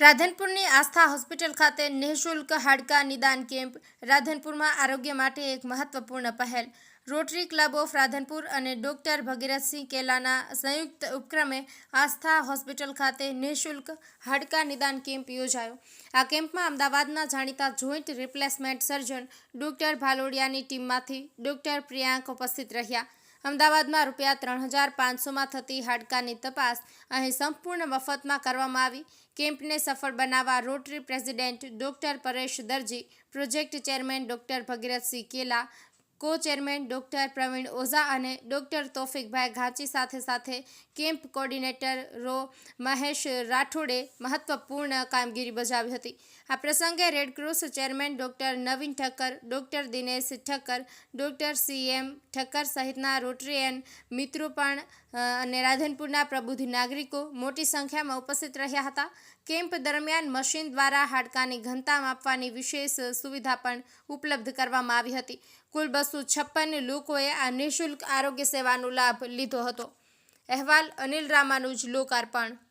રાધનપુરની આસ્થા hospital ખાતે નિઃશુલ્ક હાડકા નિદાન કેમ્પ, રાધનપુરમાં આરોગ્ય માટે એક મહત્વપૂર્ણ પહેલ. રોટરી ક્લબ ઓફ રાધનપુર અને ડોક્ટર ભગીરથસિંહ કેલાના સંયુક્ત ઉપક્રમે આસ્થા હોસ્પિટલ ખાતે નિઃશુલ્ક હાડકા નિદાન કેમ્પ યોજાયો. આ કેમ્પમાં અમદાવાદના જાણીતા જોઈન્ટ રિપ્લેસમેન્ટ સર્જન ડોક્ટર ભાલોડિયાની ટીમમાંથી ડોક્ટર પ્રિયાંક ઉપસ્થિત રહ્યા. અમદાવાદમાં રૂપિયા ત્રણ હજાર પાંચસોમાં થતી હાડકાની તપાસ અહીં સંપૂર્ણ મફતમાં કરવામાં આવી. કેમ્પને સફળ બનાવવા rotary president doctor Paresh Darji, project chairman doctor Bhagirathsinh Kela co chairman doctor Pravin Oza અને ડૉક્ટર તોફિકભાઈ ઘાચી સાથે સાથે કેમ્પ કોર્ડિનેટર રો મહેશ રાઠોડે મહત્વપૂર્ણ કામગીરી બજાવી હતી. આ પ્રસંગે Red Cross chairman doctor Navin Thakkar, doctor Dinesh Thakkar, doctor C M Thakkar સહિતના રોટરીયન મિત્રો પણ અને રાધનપુરના પ્રબુદ્ધ નાગરિકો મોટી સંખ્યામાં ઉપસ્થિત રહ્યા હતા. કેમ્પ દરમિયાન મશીન દ્વારા હાડકાની ઘનતા માપવાની વિશેષ સુવિધા પણ ઉપલબ્ધ કરવામાં આવી હતી. કુલ બસો છપ્પન લોકોએ આ નિઃશુલ્ક આરોગ્ય સેવાનો લાભ લીધો હતો. અહેવાલ અનિલ રામાનુજ લોકાર્પણ